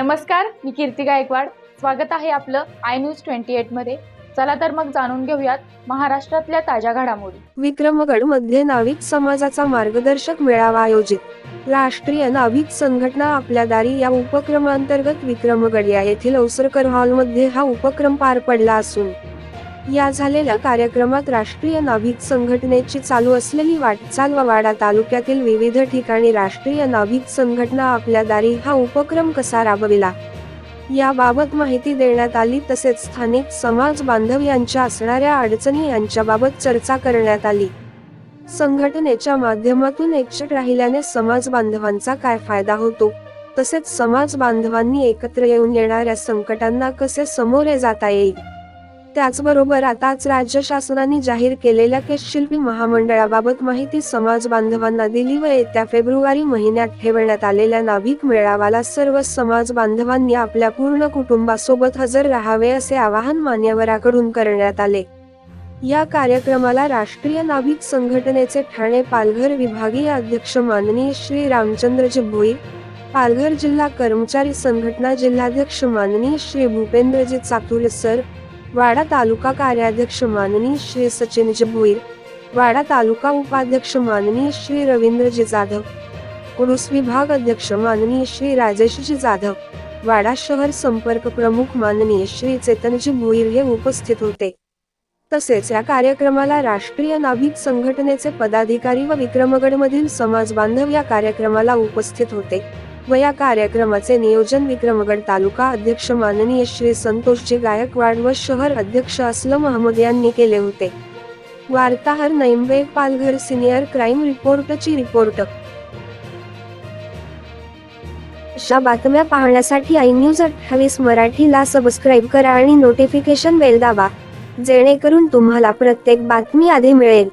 नमस्कार मी कीर्ती गायकवाड. स्वागत आहे आपलं आय न्यूज ट्वेंटी एटमध्ये. चला तर मग जाणून घेऊयात महाराष्ट्रातल्या ताज्या घडामोडी. विक्रमगडमध्ये नाविक समाजाचा मार्गदर्शक मेळावा आयोजित. राष्ट्रीय नाविक संघटना आपल्या दारी या उपक्रमांतर्गत विक्रमगड या येथील अवसरकर हॉलमध्ये हा उपक्रम पार पडला असून या झालेल्या कार्यक्रमात राष्ट्रीय नाभिक संघटनेची चालू असलेली वाटचाल व वाडा तालुक्यातील विविध ठिकाणी राष्ट्रीय नाभिक संघटना आपल्या दारी हा उपक्रम कसा राबविला? याबाबत माहिती देण्यात आली तसेच स्थानिक समाज बांधव यांच्या असणाऱ्या अडचणी यांच्याबाबत चर्चा करण्यात आली. संघटनेच्या माध्यमातून एकजूट राहिल्याने समाज बांधवांचा काय फायदा होतो? तसेच समाज बांधवांनी एकत्र येऊन येणाऱ्या संकटांना कसे सामोरे जाता येईल? त्याचबरोबर आताच राज्य शासनाने जाहीर केलेल्या केशशिल्पी महामंडळाबाबत माहिती समाज बांधवांना दिली व येत्या फेब्रुवारी महिन्यात ठेवण्यात आलेल्या नाभिक मेळाव्याला सर्व समाज बांधवांनी आपल्या पूर्ण कुटुंबासोबत हजर राहावे असे आवाहन मान्यवराकडून करण्यात आले. या कार्यक्रमाला राष्ट्रीय नाभिक संघटनेचे ठाणे पालघर विभागीय अध्यक्ष माननीय श्री रामचंद्रजी भोई पालघर जिल्हा कर्मचारी संघटना जिल्हाध्यक्ष माननीय श्री भूपेंद्रजी चातुर्य सर वाडा तालुका कार्याध्यक्ष माननीय श्री सचिनजी भोईर वाडा तालुका उपाध्यक्ष माननीय श्री रवींद्रजी जाधव पुरुष विभाग अध्यक्ष माननीय श्री राजेशजी जाधव वाडा शहर संपर्क प्रमुख माननीय श्री चेतनजी भोईर हे उपस्थित होते. तसेच या कार्यक्रमाला राष्ट्रीय नाभिक संघटनेचे पदाधिकारी व विक्रमगडमधील समाज बांधव या कार्यक्रमाला उपस्थित होते. व या कार्यक्रमाचे नियोजन विक्रमगड तालुका अध्यक्ष माननीय श्री संतोषजी गायकवाड व शहर अध्यक्ष असलम अहमद यांनी केले होते. वार्ताहर नैमबे पालघर सिनियर क्राईम रिपोर्टची रिपोर्ट. अशा बातम्या पाहण्यासाठी आय न्यूज अठ्ठावीस मराठीला सबस्क्राईब करा आणि नोटिफिकेशन बेल दाबा जेणेकरून तुम्हाला प्रत्येक बातमी आधी मिळेल.